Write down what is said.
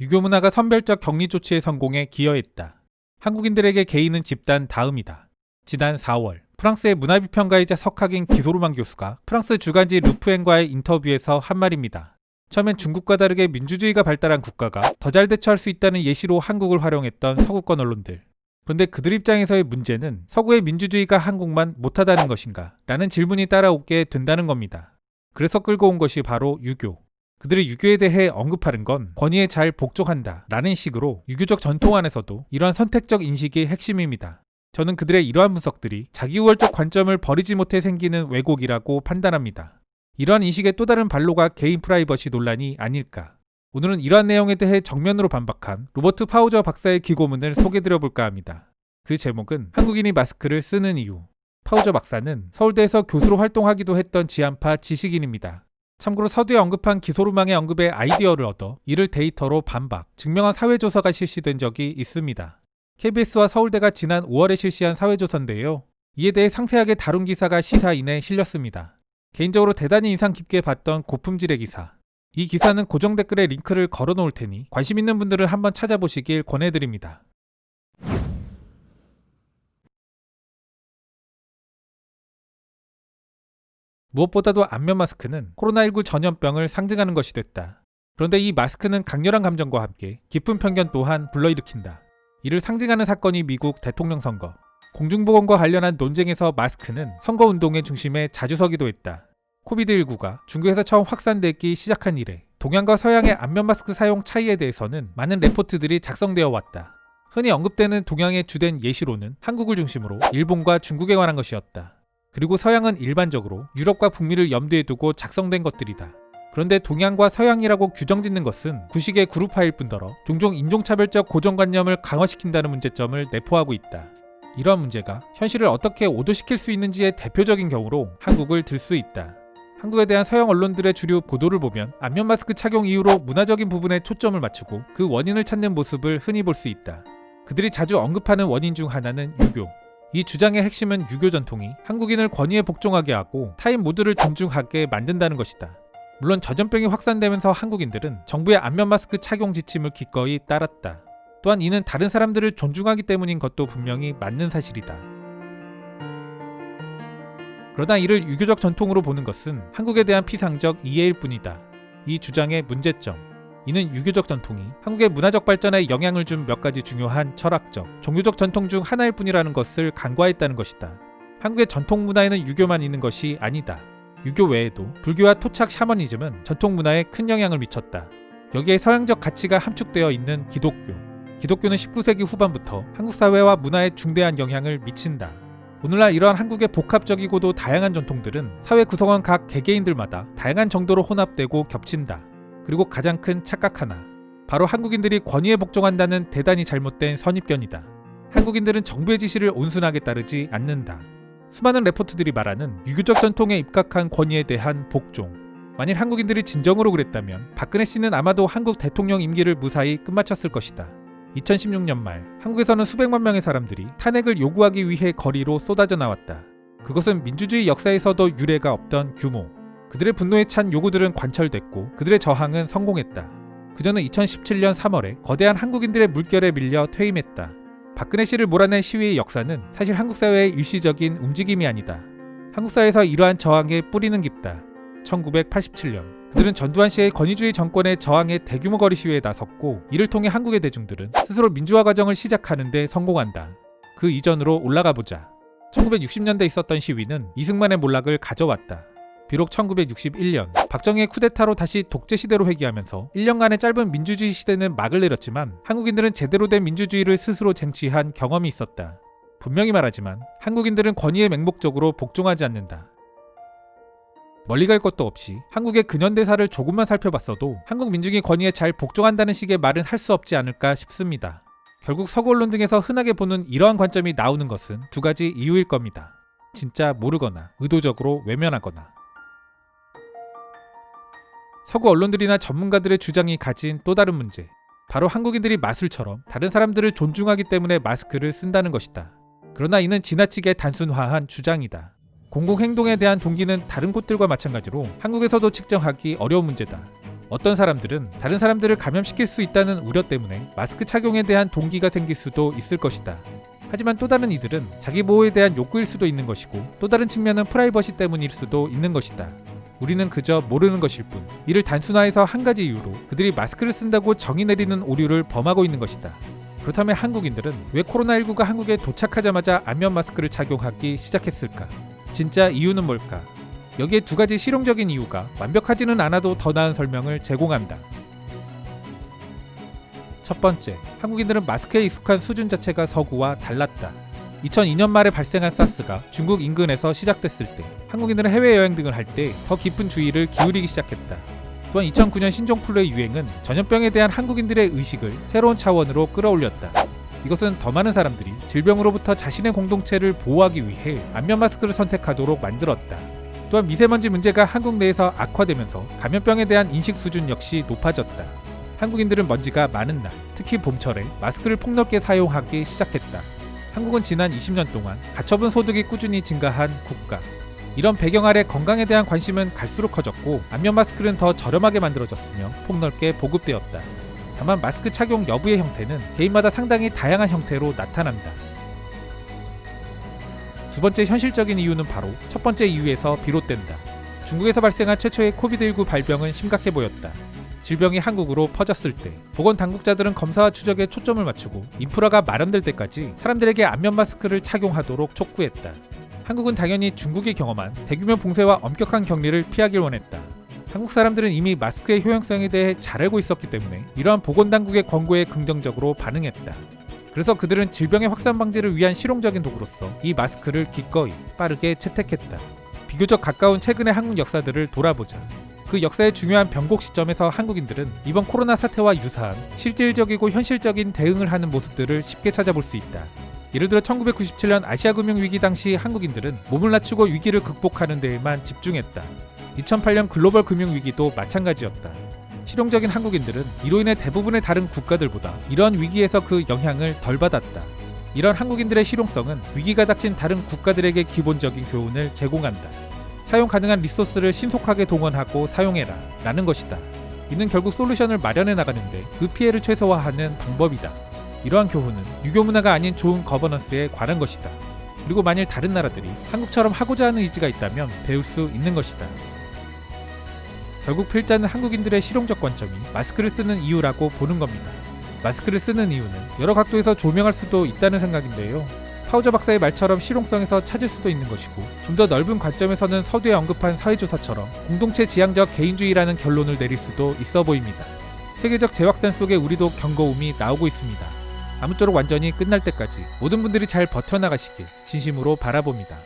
유교 문화가 선별적 격리 조치의 성공에 기여했다. 한국인들에게 개인은 집단 다음이다. 지난 4월 프랑스의 문화비평가이자 석학인 기소르만 교수가 프랑스 주간지 루프엔과의 인터뷰에서 한 말입니다. 처음엔 중국과 다르게 민주주의가 발달한 국가가 더 잘 대처할 수 있다는 예시로 한국을 활용했던 서구권 언론들. 그런데 그들 입장에서의 문제는 서구의 민주주의가 한국만 못하다는 것인가? 라는 질문이 따라오게 된다는 겁니다. 그래서 끌고 온 것이 바로 유교. 그들이 유교에 대해 언급하는 건 권위에 잘 복종한다 라는 식으로 유교적 전통 안에서도 이러한 선택적 인식이 핵심입니다. 저는 그들의 이러한 분석들이 자기우월적 관점을 버리지 못해 생기는 왜곡이라고 판단합니다. 이러한 인식의 또 다른 반로가 개인 프라이버시 논란이 아닐까. 오늘은 이러한 내용에 대해 정면으로 반박한 로버트 파우저 박사의 기고문을 소개드려 볼까 합니다. 그 제목은 한국인이 마스크를 쓰는 이유. 파우저 박사는 서울대에서 교수로 활동하기도 했던 지한파 지식인입니다. 참고로 서두에 언급한 기소루망의 언급의 아이디어를 얻어 이를 데이터로 반박, 증명한 사회조사가 실시된 적이 있습니다. KBS와 서울대가 지난 5월에 실시한 사회조사인데요. 이에 대해 상세하게 다룬 기사가 시사인에 실렸습니다. 개인적으로 대단히 인상 깊게 봤던 고품질의 기사. 이 기사는 고정 댓글에 링크를 걸어 놓을 테니 관심 있는 분들은 한번 찾아보시길 권해드립니다. 무엇보다도 안면 마스크는 코로나19 전염병을 상징하는 것이 됐다. 그런데 이 마스크는 강렬한 감정과 함께 깊은 편견 또한 불러일으킨다. 이를 상징하는 사건이 미국 대통령 선거. 공중보건과 관련한 논쟁에서 마스크는 선거 운동의 중심에 자주 서기도 했다. 코비드19가 중국에서 처음 확산되기 시작한 이래 동양과 서양의 안면 마스크 사용 차이에 대해서는 많은 레포트들이 작성되어 왔다. 흔히 언급되는 동양의 주된 예시로는 한국을 중심으로 일본과 중국에 관한 것이었다. 그리고 서양은 일반적으로 유럽과 북미를 염두에 두고 작성된 것들이다. 그런데 동양과 서양이라고 규정 짓는 것은 구식의 그룹화일 뿐더러 종종 인종차별적 고정관념을 강화시킨다는 문제점을 내포하고 있다. 이러한 문제가 현실을 어떻게 오도시킬 수 있는지의 대표적인 경우로 한국을 들 수 있다. 한국에 대한 서양 언론들의 주류 보도를 보면 안면 마스크 착용 이후로 문화적인 부분에 초점을 맞추고 그 원인을 찾는 모습을 흔히 볼 수 있다. 그들이 자주 언급하는 원인 중 하나는 유교. 이 주장의 핵심은 유교 전통이 한국인을 권위에 복종하게 하고 타인 모두를 존중하게 만든다는 것이다. 물론 전염병이 확산되면서 한국인들은 정부의 안면 마스크 착용 지침을 기꺼이 따랐다. 또한 이는 다른 사람들을 존중하기 때문인 것도 분명히 맞는 사실이다. 그러나 이를 유교적 전통으로 보는 것은 한국에 대한 피상적 이해일 뿐이다. 이 주장의 문제점. 이는 유교적 전통이 한국의 문화적 발전에 영향을 준 몇 가지 중요한 철학적, 종교적 전통 중 하나일 뿐이라는 것을 간과했다는 것이다. 한국의 전통 문화에는 유교만 있는 것이 아니다. 유교 외에도 불교와 토착 샤머니즘은 전통 문화에 큰 영향을 미쳤다. 여기에 서양적 가치가 함축되어 있는 기독교. 기독교는 19세기 후반부터 한국 사회와 문화에 중대한 영향을 미친다. 오늘날 이러한 한국의 복합적이고도 다양한 전통들은 사회 구성원 각 개개인들마다 다양한 정도로 혼합되고 겹친다. 그리고 가장 큰 착각 하나. 바로 한국인들이 권위에 복종한다는 대단히 잘못된 선입견이다. 한국인들은 정부의 지시를 온순하게 따르지 않는다. 수많은 레포트들이 말하는 유교적 전통에 입각한 권위에 대한 복종. 만일 한국인들이 진정으로 그랬다면 박근혜 씨는 아마도 한국 대통령 임기를 무사히 끝마쳤을 것이다. 2016년 말 한국에서는 수백만 명의 사람들이 탄핵을 요구하기 위해 거리로 쏟아져 나왔다. 그것은 민주주의 역사에서도 유례가 없던 규모. 그들의 분노에 찬 요구들은 관철됐고 그들의 저항은 성공했다. 그녀는 2017년 3월에 거대한 한국인들의 물결에 밀려 퇴임했다. 박근혜 씨를 몰아낸 시위의 역사는 사실 한국 사회의 일시적인 움직임이 아니다. 한국 사회에서 이러한 저항의 뿌리는 깊다. 1987년 그들은 전두환 씨의 권위주의 정권의 저항에 대규모 거리 시위에 나섰고 이를 통해 한국의 대중들은 스스로 민주화 과정을 시작하는 데 성공한다. 그 이전으로 올라가 보자. 1960년대 있었던 시위는 이승만의 몰락을 가져왔다. 비록 1961년 박정희의 쿠데타로 다시 독재 시대로 회귀하면서 1년간의 짧은 민주주의 시대는 막을 내렸지만 한국인들은 제대로 된 민주주의를 스스로 쟁취한 경험이 있었다. 분명히 말하지만 한국인들은 권위에 맹목적으로 복종하지 않는다. 멀리 갈 것도 없이 한국의 근현대사를 조금만 살펴봤어도 한국 민중이 권위에 잘 복종한다는 식의 말은 할 수 없지 않을까 싶습니다. 결국 서구 언론 등에서 흔하게 보는 이러한 관점이 나오는 것은 두 가지 이유일 겁니다. 진짜 모르거나 의도적으로 외면하거나. 서구 언론들이나 전문가들의 주장이 가진 또 다른 문제. 바로 한국인들이 마술처럼 다른 사람들을 존중하기 때문에 마스크를 쓴다는 것이다. 그러나 이는 지나치게 단순화한 주장이다. 공공행동에 대한 동기는 다른 곳들과 마찬가지로 한국에서도 측정하기 어려운 문제다. 어떤 사람들은 다른 사람들을 감염시킬 수 있다는 우려 때문에 마스크 착용에 대한 동기가 생길 수도 있을 것이다. 하지만 또 다른 이들은 자기 보호에 대한 욕구일 수도 있는 것이고 또 다른 측면은 프라이버시 때문일 수도 있는 것이다. 우리는 그저 모르는 것일 뿐 이를 단순화해서 한 가지 이유로 그들이 마스크를 쓴다고 정의 내리는 오류를 범하고 있는 것이다. 그렇다면 한국인들은 왜 코로나19가 한국에 도착하자마자 안면 마스크를 착용하기 시작했을까? 진짜 이유는 뭘까? 여기에 두 가지 실용적인 이유가 완벽하지는 않아도 더 나은 설명을 제공한다. 첫 번째, 한국인들은 마스크에 익숙한 수준 자체가 서구와 달랐다. 2002년 말에 발생한 사스가 중국 인근에서 시작됐을 때 한국인들은 해외여행 등을 할 때 더 깊은 주의를 기울이기 시작했다. 또한 2009년 신종플루의 유행은 전염병에 대한 한국인들의 의식을 새로운 차원으로 끌어올렸다. 이것은 더 많은 사람들이 질병으로부터 자신의 공동체를 보호하기 위해 안면 마스크를 선택하도록 만들었다. 또한 미세먼지 문제가 한국 내에서 악화되면서 감염병에 대한 인식 수준 역시 높아졌다. 한국인들은 먼지가 많은 날, 특히 봄철에 마스크를 폭넓게 사용하기 시작했다. 한국은 지난 20년 동안 가처분 소득이 꾸준히 증가한 국가. 이런 배경 아래 건강에 대한 관심은 갈수록 커졌고 안면 마스크는 더 저렴하게 만들어졌으며 폭넓게 보급되었다. 다만 마스크 착용 여부의 형태는 개인마다 상당히 다양한 형태로 나타난다. 두 번째 현실적인 이유는 바로 첫 번째 이유에서 비롯된다. 중국에서 발생한 최초의 코비드19 발병은 심각해 보였다. 질병이 한국으로 퍼졌을 때 보건 당국자들은 검사와 추적에 초점을 맞추고 인프라가 마련될 때까지 사람들에게 안면 마스크를 착용하도록 촉구했다. 한국은 당연히 중국이 경험한 대규모 봉쇄와 엄격한 격리를 피하길 원했다. 한국 사람들은 이미 마스크의 효용성에 대해 잘 알고 있었기 때문에 이러한 보건당국의 권고에 긍정적으로 반응했다. 그래서 그들은 질병의 확산 방지를 위한 실용적인 도구로서 이 마스크를 기꺼이 빠르게 채택했다. 비교적 가까운 최근의 한국 역사들을 돌아보자. 그 역사의 중요한 변곡 시점에서 한국인들은 이번 코로나 사태와 유사한 실질적이고 현실적인 대응을 하는 모습들을 쉽게 찾아볼 수 있다. 예를 들어 1997년 아시아 금융 위기 당시 한국인들은 몸을 낮추고 위기를 극복하는 데에만 집중했다. 2008년 글로벌 금융 위기도 마찬가지였다. 실용적인 한국인들은 이로 인해 대부분의 다른 국가들보다 이러한 위기에서 그 영향을 덜 받았다. 이런 한국인들의 실용성은 위기가 닥친 다른 국가들에게 기본적인 교훈을 제공한다. 사용 가능한 리소스를 신속하게 동원하고 사용해라 라는 것이다. 이는 결국 솔루션을 마련해 나가는데 그 피해를 최소화하는 방법이다. 이러한 교훈은 유교 문화가 아닌 좋은 거버넌스에 관한 것이다. 그리고 만일 다른 나라들이 한국처럼 하고자 하는 의지가 있다면 배울 수 있는 것이다. 결국 필자는 한국인들의 실용적 관점이 마스크를 쓰는 이유라고 보는 겁니다. 마스크를 쓰는 이유는 여러 각도에서 조명할 수도 있다는 생각인데요. 파우저 박사의 말처럼 실용성에서 찾을 수도 있는 것이고 좀 더 넓은 관점에서는 서두에 언급한 사회조사처럼 공동체 지향적 개인주의라는 결론을 내릴 수도 있어 보입니다. 세계적 재확산 속에 우리도 경고음이 나오고 있습니다. 아무쪼록 완전히 끝날 때까지 모든 분들이 잘 버텨나가시길 진심으로 바라봅니다.